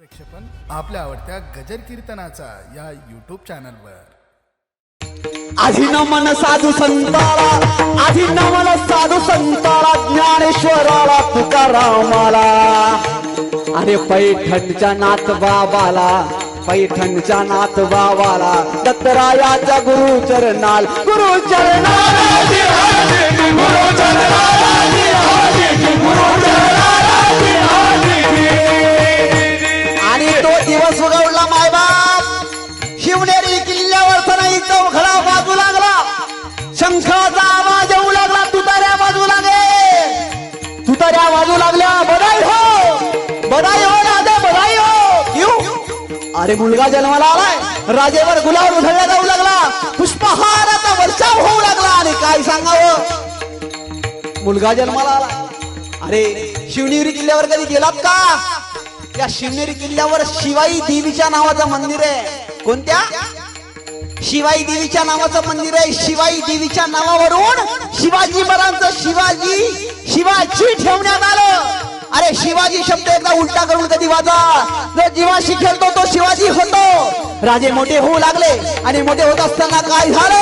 प्रेक्षपण आपल्या आवडत्या गजर कीर्तनाचा या युट्यूब चॅनलवर आधी नमन साधू संताला आधी नमन साधू संताला ज्ञानेश्वराला तुकारामाला. अरे पैठणच्या नाथ बाबाला पैठणच्या नाथ बाबाला दत्तरायाच्या गुरु चरणाल गुरु चरणाला गुरु चरणाला अरे मुलगा जन्माला आलाय. राजेवर गुलाब उधळला जाऊ लागला. पुष्पहाराचा वर्षाव होऊ लागला. आणि काय सांगावं? मुलगा जन्माला आला अरे शिवनेरी किल्ल्यावर कधी गेलात का? त्या शिवनेरी किल्ल्यावर शिवाई देवीच्या नावाचं मंदिर आहे. कोणत्या? शिवाई देवीच्या नावाचं मंदिर आहे. शिवाई देवीच्या नावावरून शिवाजी महाराजांचं शिवाजी शिवाजी ठेवण्यात आलं. अरे शिवाजी शब्द एकदा उलटा करून कधी वाजा जो जीवाशी खेळतो तो शिवाजी होतो. राजे मोठे होऊ लागले आणि मोठे होत असताना काय झालं?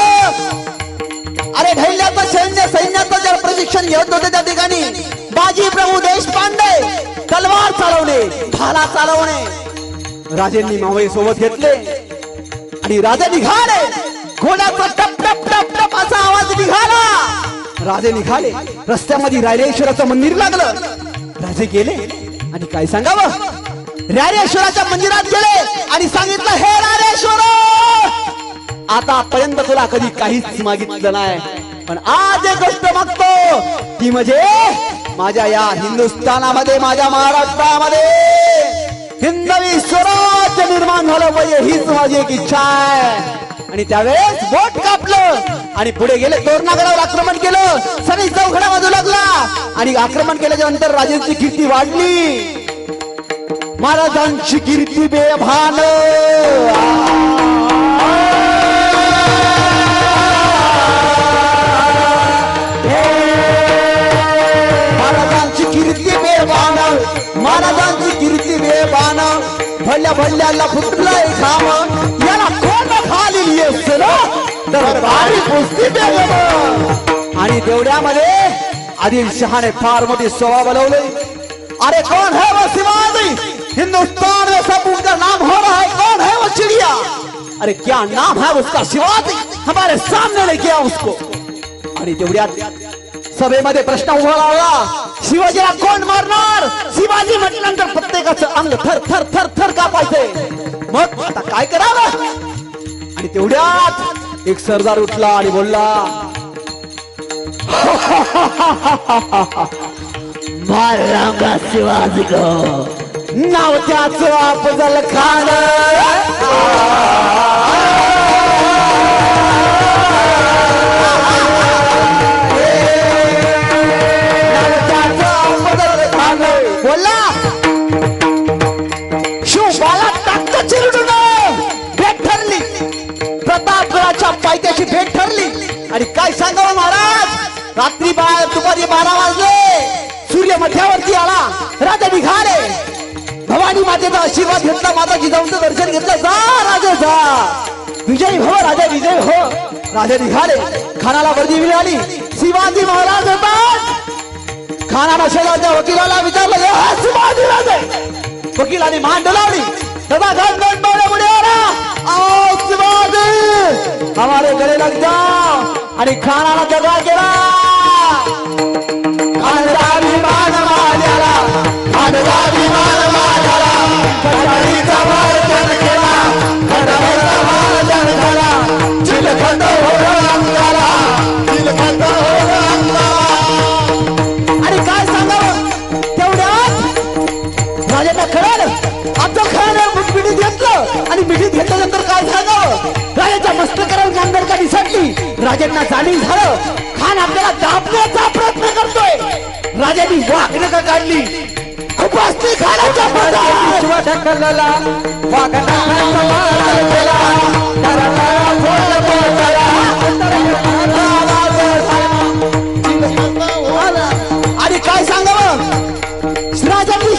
अरे ढैल्याचं सैन्य सैन्याचं जर प्रशिक्षण घेत होते त्या ठिकाणी बाजी प्रभू देशपांडे तलवार चालवणे भाला चालवणे. राजेंनी मावळे सोबत घेतले आणि राजा निघाले. घोड्याचा टप टप टप टप असा आवाज निघाला. राजे निघाले. रस्त्यामध्ये रायरेश्वराचं मंदिर लागलं. राजे गेले आणि काय सांगावं? रारेश्वराच्या मंदिरात गेले आणि सांगितलं हे रारेश्वर आतापर्यंत तुला कधी काहीच मागितलं नाही. पण आज एक गोष्ट मागतो ती म्हणजे माझ्या या हिंदुस्थानामध्ये माझ्या महाराष्ट्रामध्ये हिंदवी स्वराज्य निर्माण झालं पाहिजे हीच माझी एक इच्छा आहे. आणि त्यावेळेस बोट कापलं आणि पुढे गेले तोरणागडावर आक्रमण आणि आक्रमण केल्याच्यानंतर राजांची कीर्ती वाढली. महाराजांची कीर्ती बेभान. महाराजांची कीर्ती बेभान. महाराजांची कीर्ती बेभान. भल्या भल्याला फुटलाय घाम. याला कोण खाली ना तर भारी आणि देवड्यामध्ये आदिलशहाने फार मोठी सभा बोलवली. अरे कौन है वो शिवाजी? हिंदुस्तान में सब उनका नाम हो रहा है। कौन है वो चिड़िया? अरे क्या नाम है उसका शिवाजी? हमारे सामने ले गया उसको। आणि तेवढ्यात सभेमध्ये प्रश्न उभा लावला शिवाजीला कोण मारणार? शिवाजी म्हटल्यानंतर प्रत्येकाचं अंग थर थर थर थर कापायचे. मग आता काय करावं? आणि तेवढ्यात एक सरदार उठला आणि बोलला मारा शिवाजी ग नाव त्याचं अफजल खान. आशीर्वाद घेतला माता जिजाऊंचं दर्शन घेतलं. जा राजा जा. विजय हो राजा विजय हो. राजा निघाले. खानाला वर्दी मिळाली. शिवाजी महाराज होतात खानाला शेजारच्या वकिलाला विचारलं शिवाजी राजे. वकिलाने मान डोलावली. सदा घन घन डोळे आला शिवाजी. हमारे गले लग जा आणि खानाला दगा केला राजांना जाणीव झालं. खान आपल्याला दाबण्याचा प्रयत्न करतोय. राजाने वाघनका काढली. खूप असते खानाच्या ढकलला आणि काय सांगावं राजांनी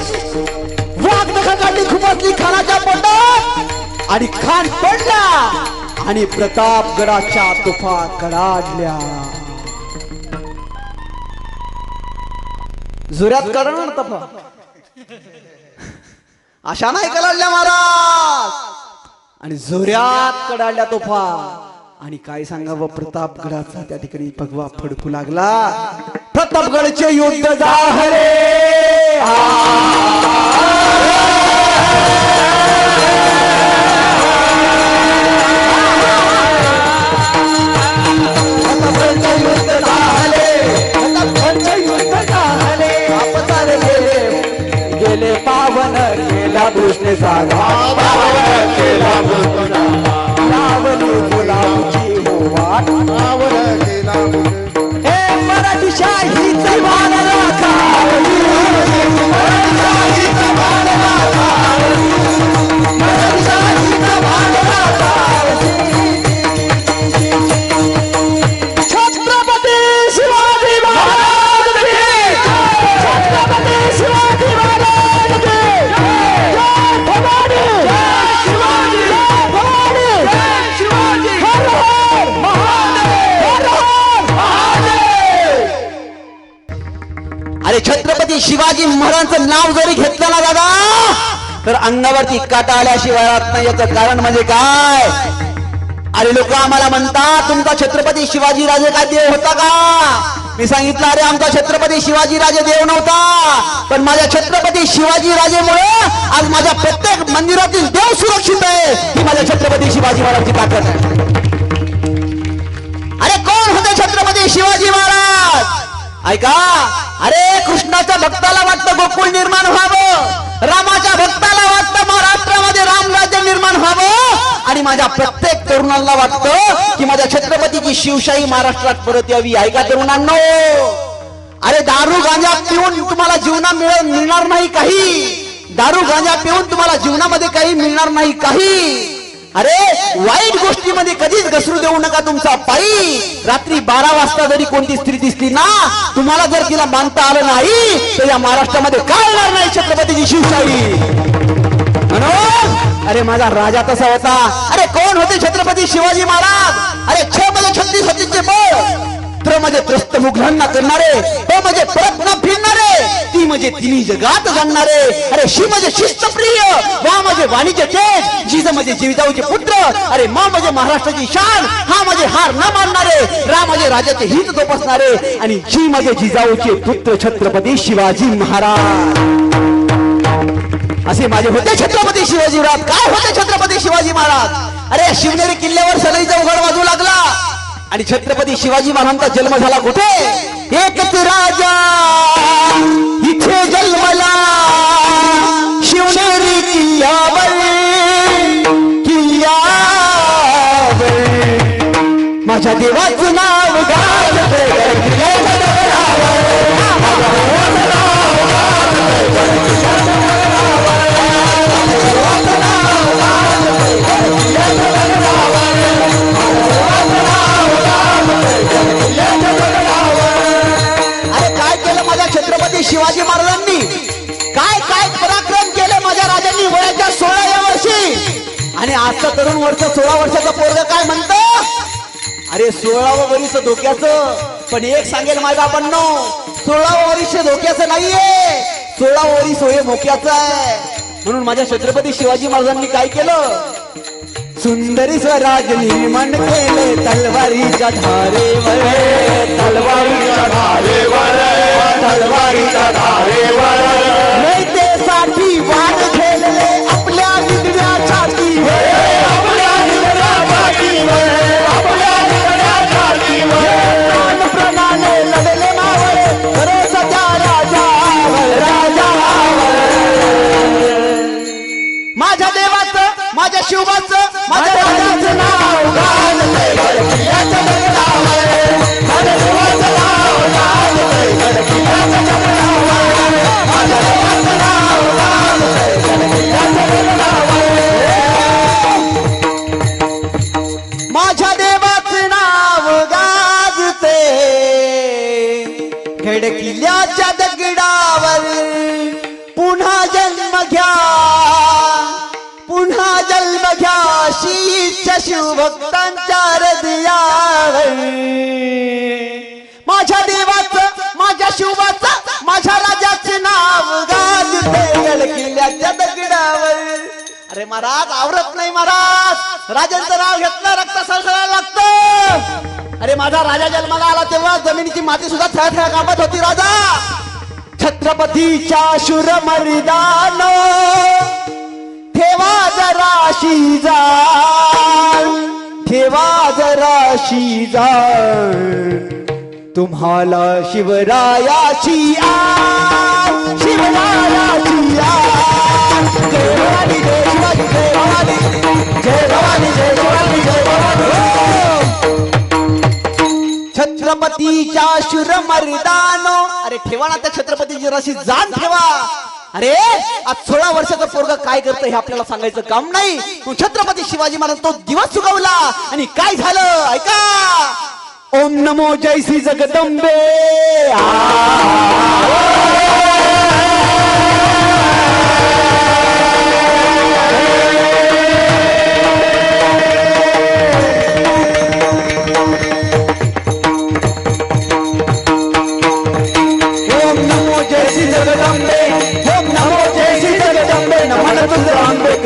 वाघ नका काढली. खूप असली आणि खान पडला. आणि प्रतापगडाच्या तुफा कडाडल्या जुऱ्यात कळणार तफा अशा नाही कडाडल्या महाराज. आणि जोऱ्यात कडाडल्या तोफा आणि काय सांगावं प्रतापगडाचा त्या ठिकाणी भगवा फडकू लागला. प्रतापगडचे युद्ध जा अरे छत्रपती शिवाजी महाराजांचं नाव जरी घेतलं ना दादा तर अंगावरती काटा आल्याशिवाय राहत नाही. याचं कारण म्हणजे काय? अरे लोक आम्हाला म्हणतात तुमचा छत्रपती शिवाजी राजे काय देव होता का? मी सांगितलं अरे आमचा छत्रपती शिवाजी राजे देव नव्हता. पण माझ्या छत्रपती शिवाजी राजेमुळे आज माझ्या प्रत्येक मंदिरातील देव सुरक्षित आहे ही माझ्या छत्रपती शिवाजी महाराजची ताकद आहे. अरे कोण होते छत्रपती शिवाजी महाराज? ऐका अरे कृष्णाच्या भक्ताला वाटतं गोकुळ निर्माण व्हावं. रामाच्या भक्ताला वाटतं महाराष्ट्रामध्ये राम राज्य निर्माण व्हावं. आणि माझ्या प्रत्येक तरुणांना वाटतं की माझ्या छत्रपतीची शिवशाही महाराष्ट्रात परत यावी. ऐका तरुणांनो? अरे दारू गांजा पिऊन तुम्हाला जीवना मिळणार नाही काही. दारू गांजा पिऊन तुम्हाला जीवनामध्ये काही मिळणार नाही काही. अरे वाईट गोष्टीमध्ये कधीच घसरू देऊ नका तुमचा पायी. रात्री बारा वाजता जरी कोणती स्त्री दिसली ना तुम्हाला जर तिला मानता आलं नाही तर या महाराष्ट्रामध्ये काय होणार नाही छत्रपतीची शिवशाही? म्हणून अरे माझा राजा तसा होता? अरे कोण होते छत्रपती शिवाजी महाराज? अरे छ मध्ये छत्तीस होतीचे बळ. त्र म्हणजे त्रस्त मुघलांना करणारे तो म्हणजे परत म्हणजे तिन्ही जगात जाणणारे अरे शी म्हणजे शिस्तप्रिय वा म्हणजे वाणीचे तेज जिज म्हणजे जीविताऊचे पुत्र अरे मा म्हणजे महाराष्ट्राची शान हा म्हणजे हार न मानणारे रा म्हणजे राजाचे हित जोपासणारे आणि जी म्हणजे जिजाऊचे पुत्र छत्रपती शिवाजी महाराज. असे माझे होते छत्रपती शिवाजी महाराज. काय होते छत्रपती शिवाजी महाराज? अरे शिवनेरी किल्ल्यावर सलईचा उघड वाजू लागला. आणि छत्रपती शिवाजी महाराजांचा जन्म झाला कुठे? एकच राजा इथे जन्मला. शिवनेरी किल्ल्यावर किल्ल्यावर. माझ्या देवाचं नाव गाजते सोळावं वरीस धोक्याचं. पण एक सांगेल माझ्या आपण सोळावं वरीस धोक्याचं नाहीये. सोळा वरीस होय मोक्याचं आहे. म्हणून माझ्या छत्रपती शिवाजी महाराजांनी काय केलं? सुंदरी स्वराज निर्माण केले तलवारीच्या धारेवर. तलवारीच्या धारेवर तलवारीच्या धारेवर. साठी वाट शिवभक्तांच्या हृदया माझ्या देवाचं माझ्या शिवाच माझ्या राजाचे नाव गाजते किल्ल्याच्या दगडावर. अरे महाराज आवरत नाही महाराज. राजांचं नाव घेतलं रक्त सळसळायला लागतं. अरे माझा राजा जन्माला आला तेव्हा जमिनीची माती सुद्धा थळा कापत होती राजा. छत्रपतीच्या शूर मर्दान ठेवा जरा जाण ठेवा जरा जाण तुम्हाला शिवरायाची आ शिवरायाची आ जय भवानी जय शिवाजी जय भवानी जय भवानी जय शिवाजी जय भवानी. छत्रपतीच्या शुर मर्दानो अरे ठेवा ना त्या छत्रपतीची राशी जाण ठेवा. अरे आज सोळा वर्षाचा पोरगा काय करतं हे आपल्याला सांगायचं काम नाही. तू छत्रपती शिवाजी महाराज तो दिवस चुकवला आणि काय झालं? ऐका. ओम नमो जय श्री जगदंबे.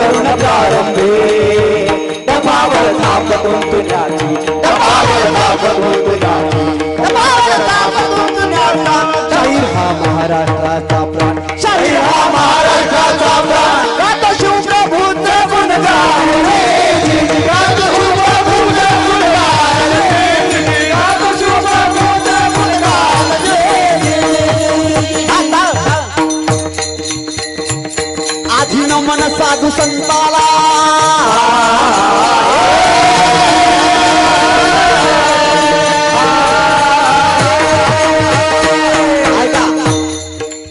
करुणकार साधू संताला.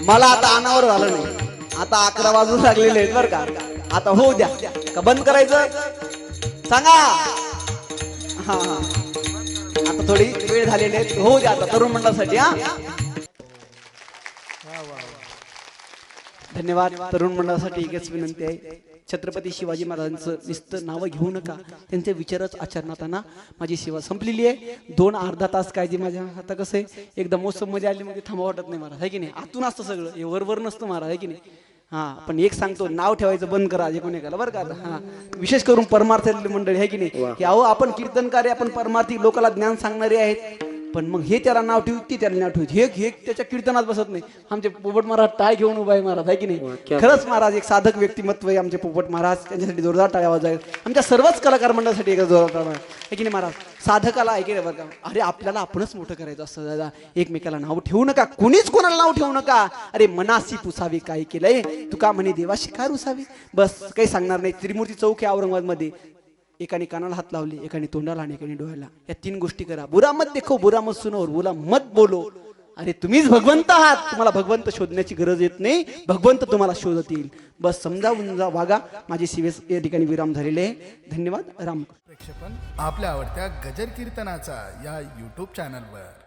मला आता अनावर झालं नाही. आता अकरा वाजू लागलेले आहेत बरं का. आता होऊ द्या. का बंद करायचं सांगा. हा हा. आता थोडी वेळ झालेली आहे. होऊ द्या आता तरुण मंडळासाठी हा. धन्यवाद. तरुण मंडळासाठी एकच विनंती आहे. छत्रपती शिवाजी महाराजांचं नुसतं नावं घेऊ नका. त्यांचे विचारच आचरणात आणा माझी सेवा संपलेली आहे. दोन अर्धा तास काय जे माझ्या आता कसं आहे? एकदा मोसममध्ये आली म्हणजे थांबा वाटत नाही महाराज आहे की नाही? आतून असतं सगळं. हे वरवर नसतं महाराज आहे की नाही? हा पण एक सांगतो नाव ठेवायचं बंद करा जे कोणी बरं का आता? हा. विशेष करून परमार्थी मंडळी आहे की नाही? की अहो आपण कीर्तनकारी आपण परमार्थी लोकांना ज्ञान सांगणारे आहेत. पण मग हे त्याला नाव ठेवू ती त्याला नाव ठेवू. हे हे त्याच्या कीर्तनात बसत नाही. आमचे पोपट महाराज टाळ घेऊन उभा आहे महाराज आहे की नाही? खरंच महाराज एक साधक व्यक्तिमत्व आहे आमचे पोपट महाराज. त्यांच्यासाठी जोरदार टाळ्या वाजाय आमच्या सर्वच कलाकार मंडळासाठी एक जोरदार टाळ्या आहे. की नाही महाराज? साधकाला आहे की नाही बरं का? अरे आपल्याला आपणच मोठं करायचं असतं दादा. एकमेकाला नाव ठेवू नका. कुणीच कोणाला नाव ठेवू नका. अरे मनासी पुसावी काय केलंय? तुका म्हणे देवाशी काय रुसावी बस काही सांगणार नाही. त्रिमूर्ती चौक आहे औरंगाबादमध्ये. एकाने कानाला हात लावले एकाने तोंडाला आणि एकाने डोळ्याला. या तीन गोष्टी करा. बुरा मत देखो बुरा मत सुनो बुरा मत बोलो. अरे तुम्हीच भगवंत आहात. तुम्हाला भगवंत शोधण्याची गरज येत नाही. भगवंत तुम्हाला शोधत येईल बस समजावून जा वागा. माझी शिवेस या ठिकाणी विराम झालेले आहे. धन्यवाद. राम. प्रेक्षपण आपल्या आवडत्या गजर कीर्तनाचा या यूट्यूब चॅनलवर